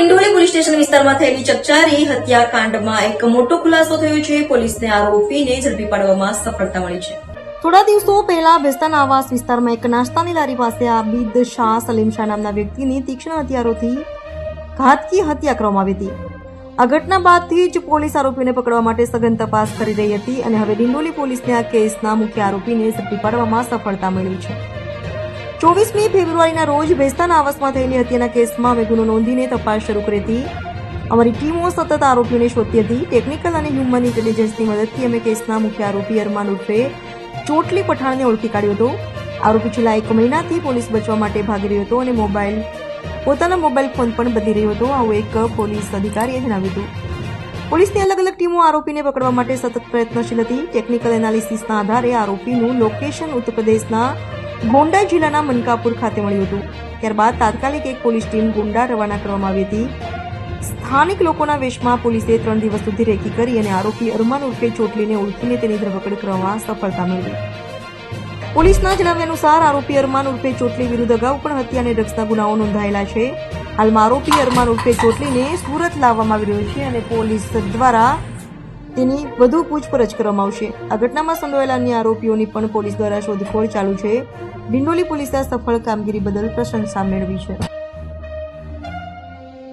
Dindoli police station વિસ્તારમાં થયેલી ચકચારી હત્યાકાંડમાં એક મોટો ખુલાસો થયો છે. પોલીસને આરોપીને ઝડપી પાડવામાં સફળતા મળી છે. થોડા દિવસો પહેલા બેસ્તાના આવાસ વિસ્તારમાં એક નાસ્તાની લારી પાસે આબિદ શાહ સલીમ શાહ નામના વ્યક્તિની તીક્ષ્ણ હથિયારોથી ઘાતકી હત્યા કરવામાં આવી હતી. આ ઘટના બાદથી જ પોલીસ આરોપીને પકડવા માટે સઘન તપાસ કરી રહી હતી અને હવે ડિંડોલી પોલીસને આ કેસના મુખ્ય આરોપીને ઝડપી પાડવામાં સફળતા મળી છે. ચોવીસમી ફેબ્રુઆરીના રોજ ભેસ્તાના આવાસમાં થયેલી હત્યાના કેસમાં અમે ગુનો નોંધીને તપાસ શરૂ કરી હતી. અમારી ટીમો સતત આરોપીઓને શોધતી હતી. ટેકનિકલ અને હ્યુમન ઇન્ટેલિજન્સની મદદથી અમે કેસના મુખ્ય આરોપી અરમાન ઉર્ફે ચોટલી પઠાણને ઓળખી કાઢ્યો હતો. આરોપી છેલ્લા એક મહિનાથી પોલીસ બચવા માટે ભાગી રહ્યો હતો અને મોબાઈલ, પોતાના મોબાઈલ ફોન પણ બદલી રહ્યો હતો. આવું એક પોલીસ અધિકારીએ જણાવ્યું હતું. પોલીસની અલગ અલગ ટીમો આરોપીને પકડવા માટે સતત પ્રયત્નશીલ હતી. ટેકનિકલ એનાલિસિસના આધારે આરોપીનું લોકેશન ઉત્તર પ્રદેશના ગોંડા જિલ્લાના મનકાપુર ખાતે મળ્યું હતું. ત્યારબાદ તાત્કાલિક એક પોલીસ ટીમ ગોંડા રવાના કરવામાં આવી હતી. સ્થાનિક લોકોના વેશમાં પોલીસે ત્રણ દિવસ સુધી રેકી કરી અને આરોપી અરમાન ઉર્ફે ચોટલીને ઓળખીને તેની ધરપકડ કરવામાં સફળતા મેળવી. પોલીસના જણાવ્યા અનુસાર આરોપી અરમાન ઉર્ફે ચોટલી વિરુદ્ધ અગાઉ પણ હત્યા અને ડ્રગ્સના ગુનાઓ નોંધાયેલા છે. હાલમાં આરોપી અરમાન ઉર્ફે ચોટલીને સુરત લાવવામાં આવી રહ્યો છે અને પોલીસ દ્વારા તેની વધુ પૂછપરછ કરવામાં આવશે. આ ઘટનામાં સંડોવાયેલા અન્ય આરોપીઓની પણ પોલીસ દ્વારા શોધખોળ ચાલુ છે. ડિંડોલી પોલીસે સફળ કામગીરી બદલ પ્રશંસા મેળવી છે.